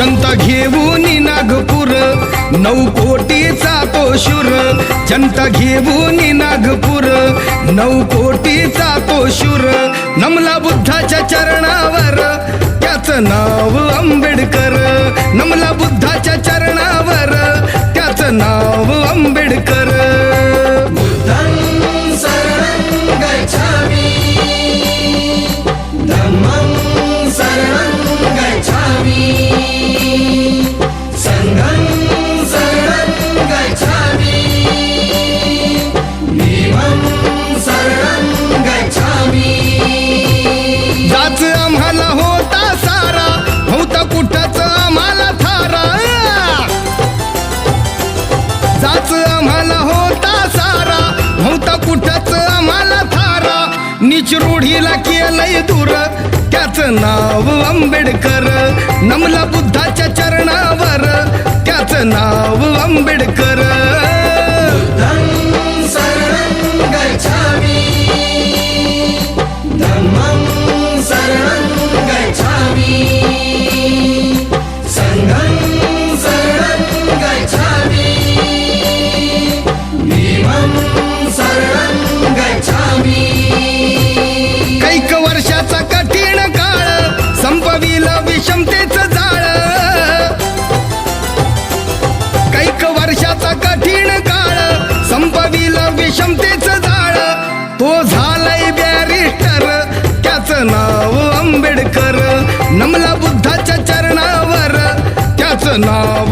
जनता घेऊन नागपूर. नऊ कोटीचा तो शूर. जनता घेऊन नागपूर. नऊ कोटीचा तो शूर. नमला बुद्धाच्या चरणावर. त्याचं नाव आंबेडकर आम्हाला होता सारा. होता कुठंच आम्हाला थारा. नीच रूढीला केलंय दूर. त्याचं नाव आंबेडकर. नमला बुद्धाच्या चरणावर. त्याचं नाव आंबेडकर. क्षमतेचं जाळ. तो झालाय बॅरिस्टर त्याचं नाव आंबेडकर. नमला बुद्धाच्या चरणावर. त्याचं नाव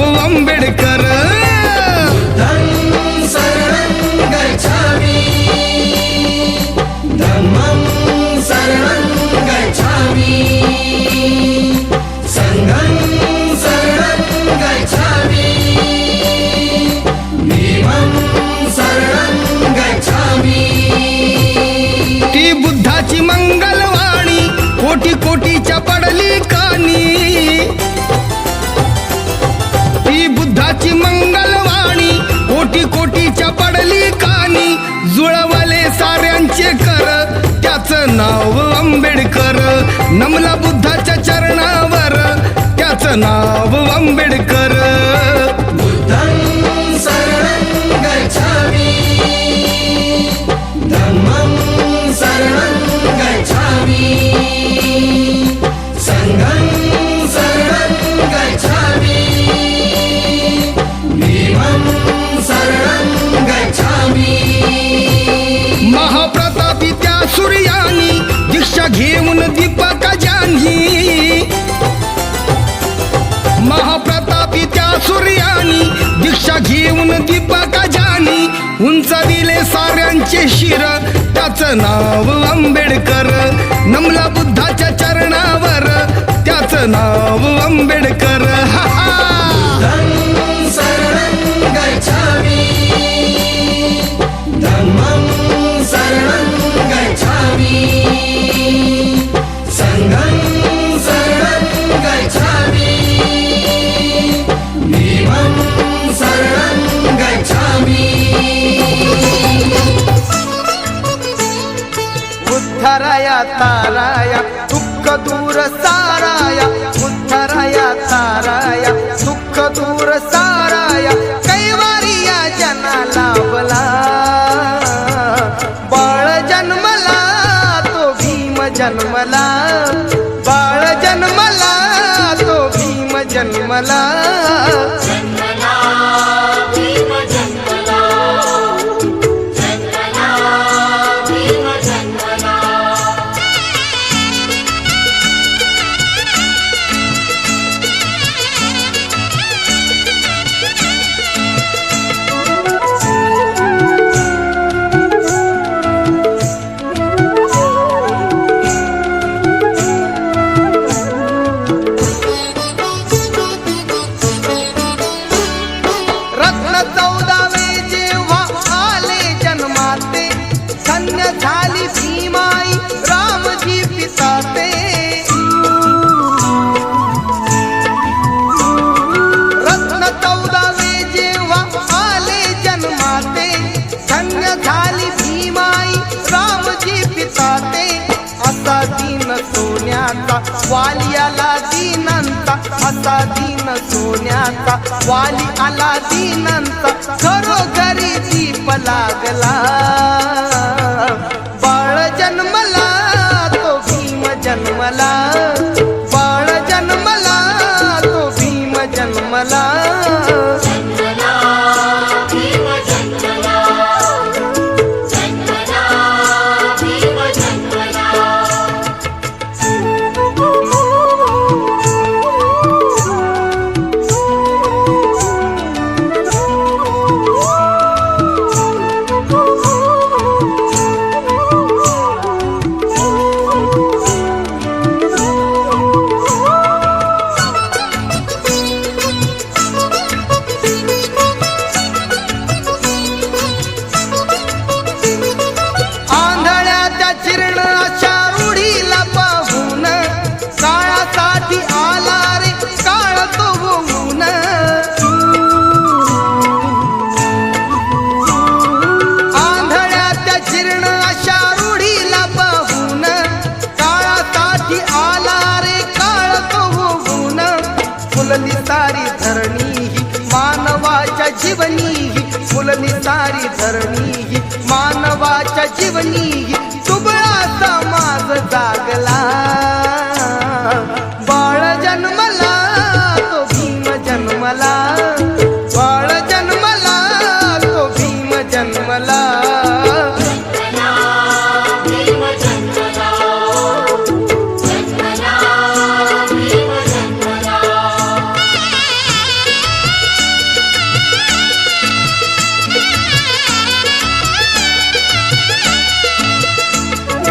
नमला बुद्धाच्या चरणावर त्याचं नाव आंबेडकर उंच दिले साऱ्यांचे शिर त्याचं नाव आंबेडकर. नमला बुद्धाच्या चरणावर त्याचं नाव आंबेडकर. ताराया दुःख दूर साराया उद्धराया ताराया दुःख दूर साराया कैवारिया जना लाभला बाळ जन्मला तो भीम जन्मला. बाळ जन्मला तो भीम जन्मला. सोन्याचा वाली आला दीनांचा असा दिन सोन्याचा. वाली आला दीनांचा घरोघरी दीप लागला. फुलनी सारी धरणी ही मानवाच्या जीवनी ही. फुलली सारी धरणी ही मानवाच्या जीवनी ही. तुबळा जागला.